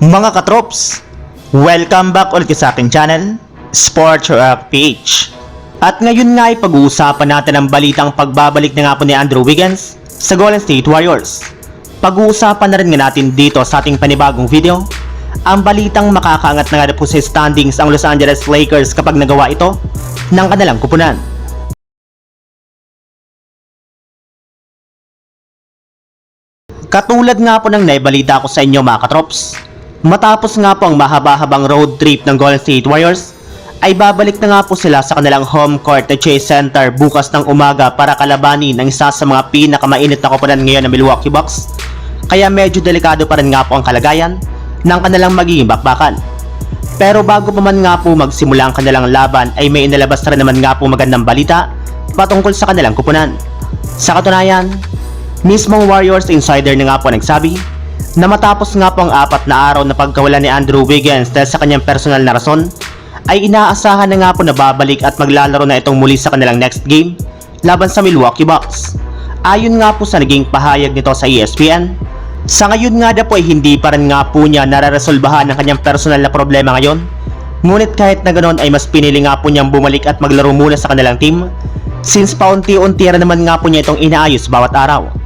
Mga katrops, welcome back ulit sa aking channel, Sports Rock PH. At ngayon nga ay pag-uusapan natin ang balitang pagbabalik na nga po ni Andrew Wiggins sa Golden State Warriors. Pag-uusapan na rin nga natin dito sa ating panibagong video, ang balitang makakaangat na nga po sa standings ang Los Angeles Lakers kapag nagawa ito ng kanilang kupunan. Katulad nga po ng naibalita ko sa inyo mga katrops, matapos nga po ang mahaba-habang road trip ng Golden State Warriors, ay babalik na nga po sila sa kanilang home court na Chase Center bukas ng umaga para kalabanin ang isa sa mga pinakamainit na koponan ngayon ng Milwaukee Bucks. Kaya medyo delikado pa rin nga po ang kalagayan ng kanilang magiging bakbakan. Pero bago pa man nga po magsimula ang kanilang laban ay may inalabas na rin naman nga po magandang balita patungkol sa kanilang kupunan. Sa katunayan, mismong Warriors Insider na nga po nagsabi na matapos nga po ang apat na araw na pagkawala ni Andrew Wiggins dahil sa kanyang personal na rason, ay inaasahan na nga po na babalik at maglalaro na itong muli sa kanilang next game laban sa Milwaukee Bucks. Ayon nga po sa naging pahayag nito sa ESPN, sa ngayon nga na po ay hindi pa rin nga po niya nararesolbahan ang kanyang personal na problema ngayon. Ngunit kahit na ganoon ay mas pinili nga po niyang bumalik at maglaro muna sa kanilang team since paunti-unti naman nga po niya itong inaayos bawat araw.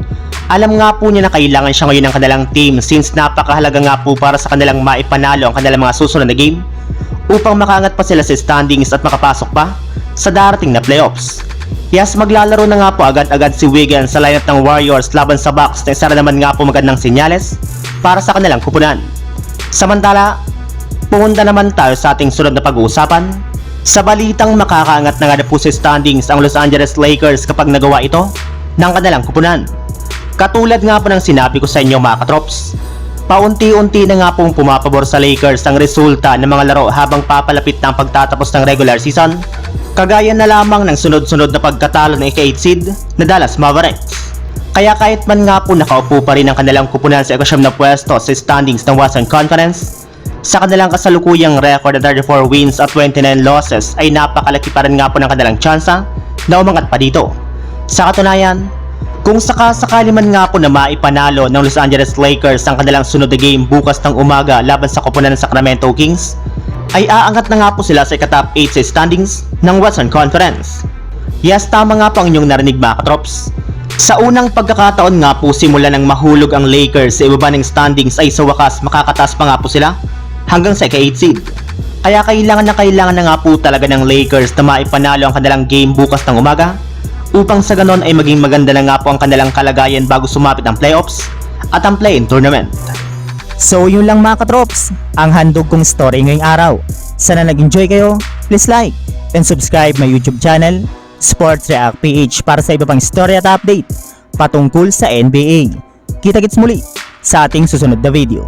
Alam nga po niya na kailangan siya ngayon ng kanilang team since napakahalaga nga po para sa kanilang maipanalo ang kanilang mga susunod na game upang makaangat pa sila sa standings at makapasok pa sa darating na playoffs. Yes, maglalaro na nga po agad-agad si Wiggins sa lineup ng Warriors laban sa Bucks na isa na naman nga po magandang senyales para sa kanilang kupunan. Samantala, pumunta naman tayo sa ating sunod na pag-uusapan. Sa balitang makakaangat na nga po sa standings ang Los Angeles Lakers kapag nagawa ito ng kanilang kupunan. Katulad nga po ng sinabi ko sa inyo mga katrops, paunti-unti na nga pong pumapabor sa Lakers ang resulta ng mga laro habang papalapit ang pagtatapos ng regular season, kagaya na lamang ng sunod-sunod na pagkatalo ng ika-8 seed na Dallas Mavericks. Kaya kahit man nga po nakaupo pa rin ang kanilang kupunan sa ikasyam na pwesto sa standings ng Western Conference, sa kanilang kasalukuyang record na 34 wins at 29 losses ay napakalaki pa rin nga po ng kanilang tsansa na umangat pa dito. Sa katunayan, kung sakasakali man nga po na maipanalo ng Los Angeles Lakers ang kanilang sunod na game bukas ng umaga laban sa koponan ng Sacramento Kings, ay aangat na nga po sila sa ikatop 8 sa standings ng Western Conference. Yes, tama nga po ang inyong narinig mga katrops. Sa unang pagkakataon nga po simula ng mahulog ang Lakers sa ibaba ng standings ay sa wakas makakataas pa nga po sila hanggang sa ika-8 seed. Kaya kailangan na kailangan na nga po talaga ng Lakers na maipanalo ang kanilang game bukas ng umaga upang sa ganon ay maging maganda na nga po ang kanilang kalagayan bago sumapit ang playoffs at ang play-in tournament. So yun lang mga katrops, ang handog kong story ngayong araw. Sana nag-enjoy kayo, please like and subscribe my YouTube channel, Sports React PH para sa iba pang story at update patungkol sa NBA. Kita-kits muli sa ating susunod na video.